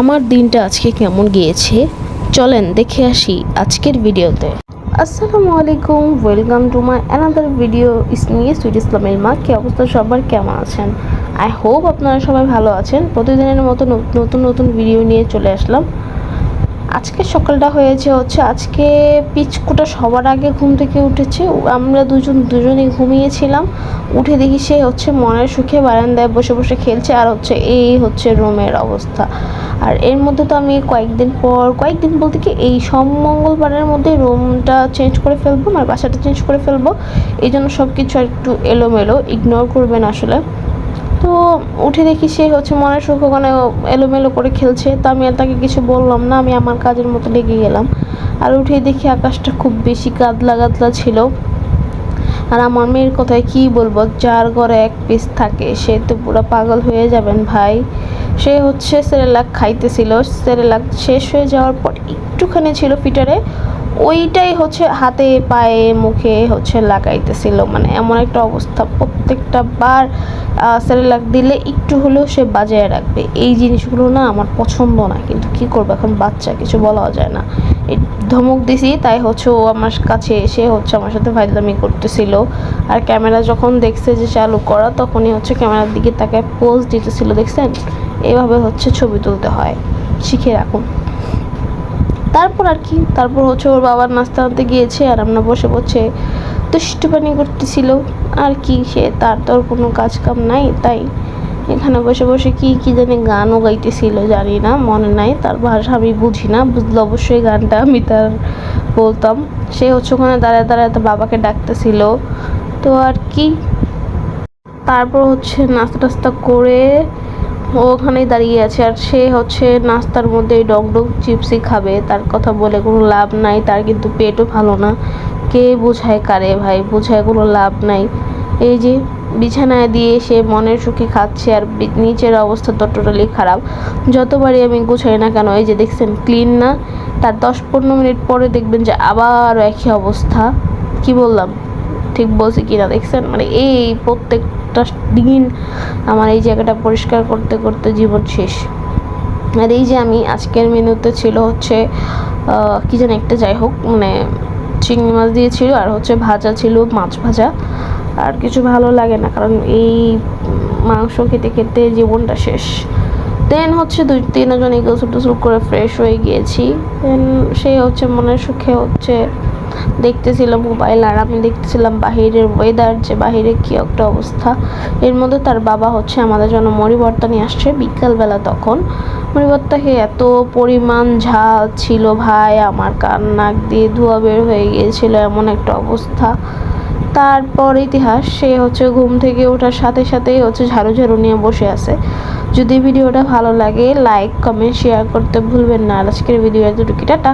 আমার দিনটা আজকে কেমন গিয়েছে? চলেন দেখে আসি আজকের ভিডিওতে। আসসালামু আলাইকুম welcome to my another video ইস নিয়ে সুইট ইসলামের মা কী অবস্থা? সবার কেমন আছেন? আই হোপ আপনারা সবাই ভালো আছেন। প্রতিদিনের মতো নতুন নতুন ভিডিও নিয়ে চলে আসলাম। আজকে সকালটা হয়েছে হচ্ছে আজকে পিচকুটা সবার আগে ঘুম থেকে উঠেছে। আমরা দুজন, দুজনেই ঘুমিয়েছিলাম। উঠে দেখি সে হচ্ছে মনের সুখে বারান্দায় বসে বসে খেলছে আর হচ্ছে এই হচ্ছে রুমের অবস্থা। আর এর মধ্যে তো আমি কয়েকদিন পর, কয়েকদিন বলতে কি এই সব মঙ্গলবারের মধ্যে রুমটা চেঞ্জ করে ফেলব মানে বাসাটা চেঞ্জ করে ফেলব। এই জন্য সব কিছু একটু এলোমেলো ইগনোর করবেন আসলে। তো উঠে দেখি সে হচ্ছে মনের সুখ ওখানে এলোমেলো করে খেলছে। তো আমি আর তাকে কিছু বললাম না, আমি আমার কাজের মতো লেগে গেলাম। আর উঠে দেখি আকাশটা খুব বেশি কাদলা কাদলা ছিল। আর আমার মেয়ের কথায় কি বলব, যার ঘরে এক পিস থাকে, সে তো পুরো পাগল হয়ে যাবেন ভাই। সে হচ্ছে সেরেলাক খাইতেছিল। সেরেলাক শেষ হয়ে যাওয়ার পর একটুখানি ছিল ফিটারে ওইটাই হচ্ছে হাতে, পায়ে, মুখে হচ্ছে লাগাইতেছিল। মানে এমন একটা অবস্থা প্রত্যেকটা বার সেরেলাক দিলে একটু হলেও সে বাজায় রাখবে। এই জিনিসগুলো না আমার পছন্দ না, কিন্তু কি করব? এখন বাচ্চা, কিছু বলাও যায় না। ধমক দিছি, তাই হচ্ছে ও আমার কাছে এসে হচ্ছে আমার সাথে ফাইজলামি করতেছিল। আর ক্যামেরা যখন দেখছে যে চালু করা, তখনই হচ্ছে ক্যামেরার দিকে তাকে পোজ দিতেছিল, দেখছেন? এভাবে হচ্ছে ছবি তুলতে হয়। শিখে রাখুন। তারপর আর কি, তারপর হচ্ছে ওর বাবার নাস্তা আনতে গিয়েছে আর আমরা বসে বসে দুষ্টুপানি করতেছিল। আর কি, সে তার তোর কোনো কাজ কাম নাই, তাই এখানে বসে বসে কি কি জানি গানও গাইতেছিল, জানি না, মনে নাই তার ভাষা আমি বুঝি না, বুঝলে অবশ্যই গানটা আমি তার বলতাম। সে হচ্ছে ওখানে দাঁড়ায় দাঁড়ায় তার বাবাকে ডাকতেছিল। তো আর কি, তারপর হচ্ছে নাস্তা টাস্তা করে ও ওখানেই দাঁড়িয়ে আছে আর সে হচ্ছে নাস্তার মধ্যে এই ডগ ডগ চিপসই খাবে। তার কথা বলে কোনো লাভ নাই, তার কিন্তু পেটও ভালো না। কে বোঝায় কারে ভাই? বোঝায় কোনো লাভ নাই। এই যে বিছানায় দিয়ে সে মনের সুখে খাচ্ছে আর নিচের অবস্থা তো টোটালি খারাপ। যতবারই আমি গুছাই না কেন, এই যে দেখছেন ক্লিন না। তার দশ পনেরো মিনিট পরে দেখবেন যে আবার একই অবস্থা। কি বললাম? ঠিক বলছি কিনা, দেখছেন? মানে এই প্রত্যেকটা দিন আমার এই জায়গাটা পরিষ্কার করতে করতে জীবন শেষ। আর এই যে আমি, আজকের মেনুতে ছিল হচ্ছে কি জানি একটা যাই হোক মানে চিংড়ি মাছ দিয়েছিল আর হচ্ছে ভাজা ছিল, মাছ ভাজা। আর কিছু ভালো লাগে না, কারণ এই মাংস খেতে খেতে জীবনটা শেষ। দেন হচ্ছে দুই তিনজনই গোসল টোসল করে ফ্রেশ হয়ে গিয়েছি। দেন সে হচ্ছে মনের সুখে হচ্ছে দেখতেছিল মোবাইল আর আমি দেখতেছিলাম বাহিরের ওয়েদার যে বাহিরে কী একটা অবস্থা। এর মধ্যে তার বাবা হচ্ছে আমাদের জন্য মরিবর্তা নিয়ে আসছে বিকালবেলা তখন। মরিবর্তা খেয়ে এত পরিমাণ ঝাল ছিল ভাই, আমার কান নাক দিয়ে ধোয়া বের হয়ে গিয়েছিল, এমন একটা অবস্থা। তারপর ইতিহাস, সে হচ্ছে ঘুম থেকে ওঠার সাথে সাথেই হচ্ছে ঝাড়ু ঝাড়ু নিয়ে বসে আছে। যদি ভিডিওটা ভালো লাগে লাইক কমেন্ট শেয়ার করতে ভুলবেন না। আজকের ভিডিও এতটুকু টাটা।